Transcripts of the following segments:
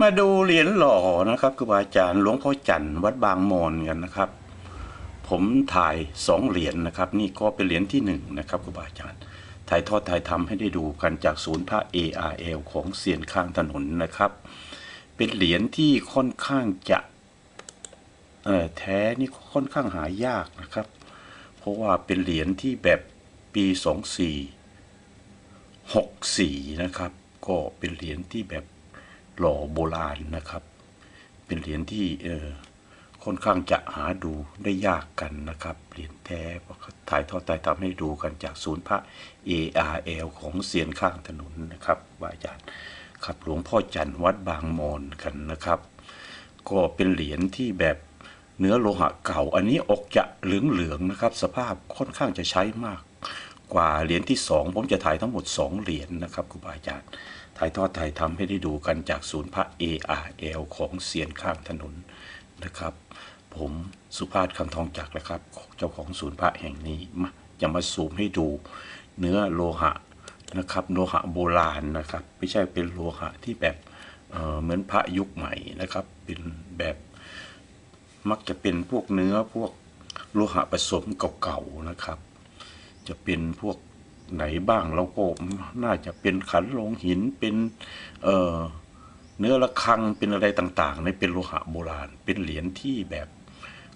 มาดูเหรียญหล่อนะครับครูบาอาจารย์หลวงพ่อจันทร์วัดบางมอนกันนะครับ ผมถ่ายสองเหรียญนะครับ นี่ก็เป็นเหรียญที่หนึ่งนะครับครูบาอาจารย์ถ่ายทอดถ่ายทำให้ได้ดูกันจากศูนย์พระ ARL ของเสียนข้างถนนนะครับ เป็นเหรียญที่ค่อนข้างจะแท้นี่ค่อนข้างหายากนะครับ เพราะว่าเป็นเหรียญที่แบบปีสองสี่หกสี่นะครับ ก็เป็นเหรียญที่แบบ หล่อโบราณนะครับ เป็นเหรียญที่เออค่อนข้างจะหาดูได้ยากกันนะครับเหรียญแท้ถ่ายทอดถ่ายทำให้ดูกันจากศูนย์พระ ARL ของเซียนข้างถนนนะครับว่าอาจารย์ครับหลวงพ่อจันทร์วัดบางมอนกันนะครับ ก็เป็นเหรียญที่แบบเนื้อโลหะเก่า อันนี้ออกจะเหลืองๆนะครับ สภาพค่อนข้างจะใช้มากกว่าเหรียญที่สองผมจะถ่ายทั้งหมด 2 เหรียญนะครับครูบาอาจารย์ ถ่ายทอดถ่ายทำให้ได้ดูกันจากศูนย์พระ ARL ของเสียนข้างถนนนะครับ ผมสุภาพคำทองจักรนะครับ เจ้าของศูนย์พระแห่งนี้มาจะมาซูมให้ดูเนื้อโลหะนะครับโลหะโบราณนะครับ ไม่ใช่เป็นโลหะที่แบบเเหมือนพระยุคใหม่นะครับ เป็นแบบมักจะเป็นพวกเนื้อพวกโลหะผสมเก่าๆนะครับ จะเป็นพวก ไหนบ้างเราก็น่าจะเป็นขันลงหินเป็นเออเนื้อระฆังเป็นอะไรต่างๆในเป็นโลหะโบราณ เป็นเหรียญที่แบบ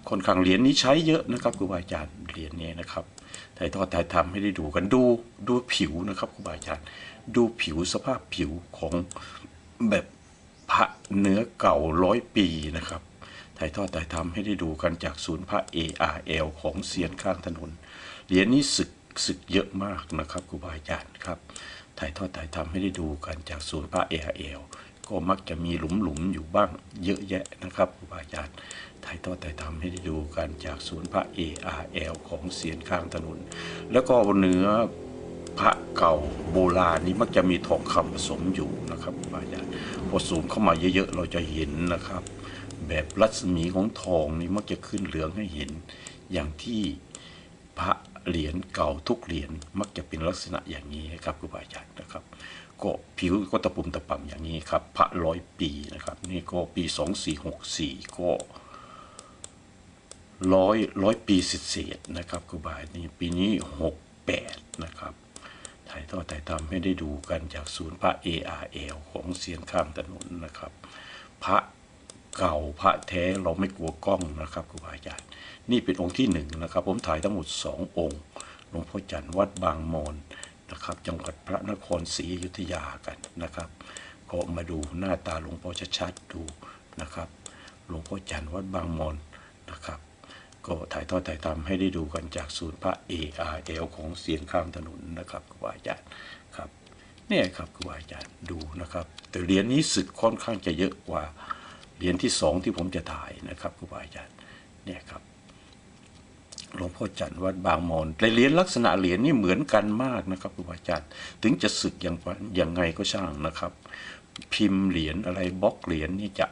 ค่อนข้างเหรียญนี้ใช้เยอะนะครับครูบาอาจารย์เหรียญนี้นะครับถ่ายทอดถ่ายทำให้ได้ดูกันดูดูผิวนะครับครูบาอาจารย์ ดูผิวสภาพผิวของแบบพระเนื้อเก่าร้อยปีนะครับถ่ายทอดถ่ายทำให้ได้ดูกันจากศูนย์พระ ARL ของเซียนข้างถนนเหรียญนี้ศึก ศึกเยอะมากนะครับครูบาอาจารย์ครับ ถ่ายทอดถ่ายทำให้ได้ดูกันจากศูนย์พระ ARL ก็มักจะมีหลุมหลุมๆอยู่บ้างเยอะแยะนะครับครูบาอาจารย์ถ่ายทอดถ่ายทำให้ได้ดูกันจากศูนย์พระ ARL ของเซียนข้างถนน แล้วก็เนื้อพระเก่าโบราณนี้มักจะมีทองคำผสมอยู่นะครับครูบาอาจารย์พอสูงเข้ามาเยอะๆ เราจะเห็นนะครับ แบบรัศมีของทองนี่มักจะขึ้นเหลืองให้เห็นอย่างที่พระ เหรียญเก่าทุกเหรียญมักจะเป็นลักษณะอย่างนี้ครับครูบาอาจารย์นะครับ ก็ผิวก็ตะปุ่มตะป่ำอย่างนี้ครับ พระร้อยปีนะครับ นี่ก็ปี 2464 ก็ร้อยร้อยปีเศษนะครับครูบานี่ปีนี้ 68 นะครับถ่ายทอดถ่ายทำให้ได้ดูกันจากศูนย์พระ ARL ของเสียนข้างถนนนะครับ พระ เก่าพระแท้เราไม่กลัวกล้องนะครับครูบาอาจารย์นี่เป็นองค์ที่หนึ่งนะครับ ผมถ่ายทั้งหมดสององค์หลวงพ่อจันทร์วัดบางมอนนะครับ จังหวัดพระนครศรีอยุธยากันนะครับ ก็มาดูหน้าตาหลวงพ่อชัดๆดูนะครับหลวงพ่อจันทร์วัดบางมอนนะครับ ก็ถ่ายทอดถ่ายทำให้ได้ดูกันจากศูนย์พระ ARL ของเสียนข้างถนนนะครับครูบาอาจารย์ครับเนี่ยครับครูบาอาจารย์ดูนะครับ แต่เหรียญนี้สึกค่อนข้างจะเยอะกว่า เหรียญที่สองที่ผมจะถ่ายนะครับครูบาอาจารย์เนี่ยครับหลวงพ่อจันทร์วัดบางมอนแต่เหรียญลักษณะเหรียญนี่เหมือนกันมากนะครับครูบาอาจารย์ถึงจะสึกอย่างอย่างไงก็ช่างนะครับ พิมพ์เหรียญอะไรบล็อกเหรียญนี่จะ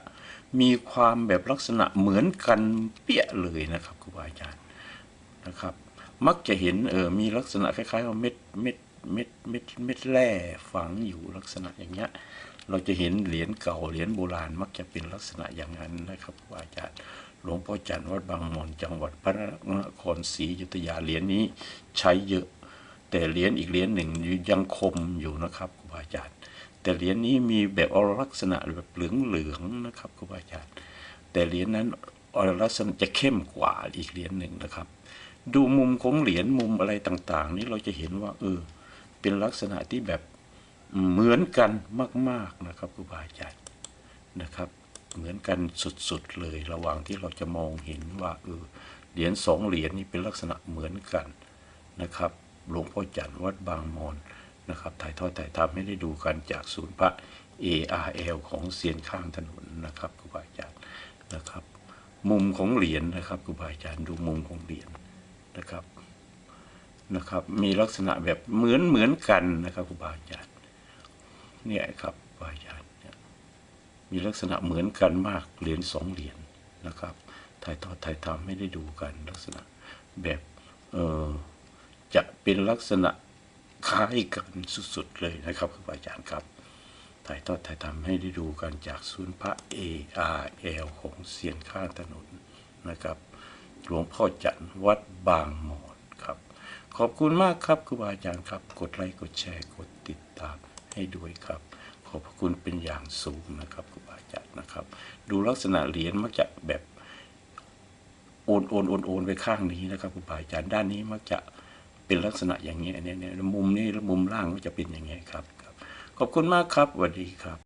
มีความแบบลักษณะเหมือนกันเปี้ยเลยนะครับครูบาอาจารย์นะครับ มักจะเห็นเออมีลักษณะคล้ายๆว่าเม็ดเม็ดเม็ดเม็ดเม็ดแร่ฝังอยู่ลักษณะอย่างเงี้ย เราจะเห็นเหรียญเก่าเหรียญโบราณมักจะเป็นลักษณะอย่างนั้นนะครับครูบาอาจารย์หลวงพ่อจันทร์วัดบางมอนจังหวัดพระนครศรีอยุธยาเหรียญนี้ใช้เยอะ แต่เหรียญอีกเหรียญหนึ่งยังคมอยู่นะครับครูบาอาจารย์ แต่เหรียญนี้มีแบบอลักษณะแบบเหลืองๆนะครับครูบาอาจารย์ แต่เหรียญนั้นอลักษณะจะเข้มกว่าอีกเหรียญหนึ่งนะครับ ดูมุมของเหรียญมุมอะไรต่างๆ นี้เราจะเห็นว่าเออเป็นลักษณะที่แบบ เหมือนกันมาก ๆนะครับครูบาอาจารย์นะครับ เหมือนกันสุดๆเลย ระหว่างที่เราจะมองเห็นว่าเออเหรียญสองเหรียญนี้เป็นลักษณะเหมือนกันนะครับหลวงพ่อจันทร์วัดบางมอนนะครับถ่ายทอดถ่ายทำให้ได้ดูกันจากศูนย์พระ ARL ของเซียนข้างถนนนะครับครูบาอาจารย์นะครับ มุมของเหรียญนะครับครูบาอาจารย์ดูมุมของเหรียญนะครับนะครับ มีลักษณะแบบเหมือนเหมือนกันนะครับครูบาอาจารย์ เนี่ยครับครูบาอาจารย์เนี่ยมีลักษณะเหมือนกันมากเหรียญสองเหรียญนะครับ ถ่ายทอดถ่ายทำให้ได้ดูกันลักษณะแบบเออจะเป็นลักษณะคล้ายกันสุดๆเลยนะครับครูบาอาจารย์ครับ ถ่ายทอดถ่ายทำให้ได้ดูกันจากศูนย์พระ ARL ของเสียนข้างถนนนะครับหลวงพ่อจันทร์วัดบางหมอนครับ ขอบคุณมากครับครูบาอาจารย์ครับ กดไลค์กดแชร์กดติดตาม ให้ด้วยครับ ขอบพระคุณเป็นอย่างสูงนะครับครูบาอาจารย์นะครับ ดูลักษณะเหรียญมักจะแบบโอนโอนโอนโอนไปข้างนี้นะครับครูบาอาจารย์ด้านนี้มักจะเป็นลักษณะอย่างเงี้ยเนี่ยเนี่ยมุมนี้มุมล่างก็จะเป็นอย่างเงี้ยครับ ขอบคุณมากครับสวัสดีครับ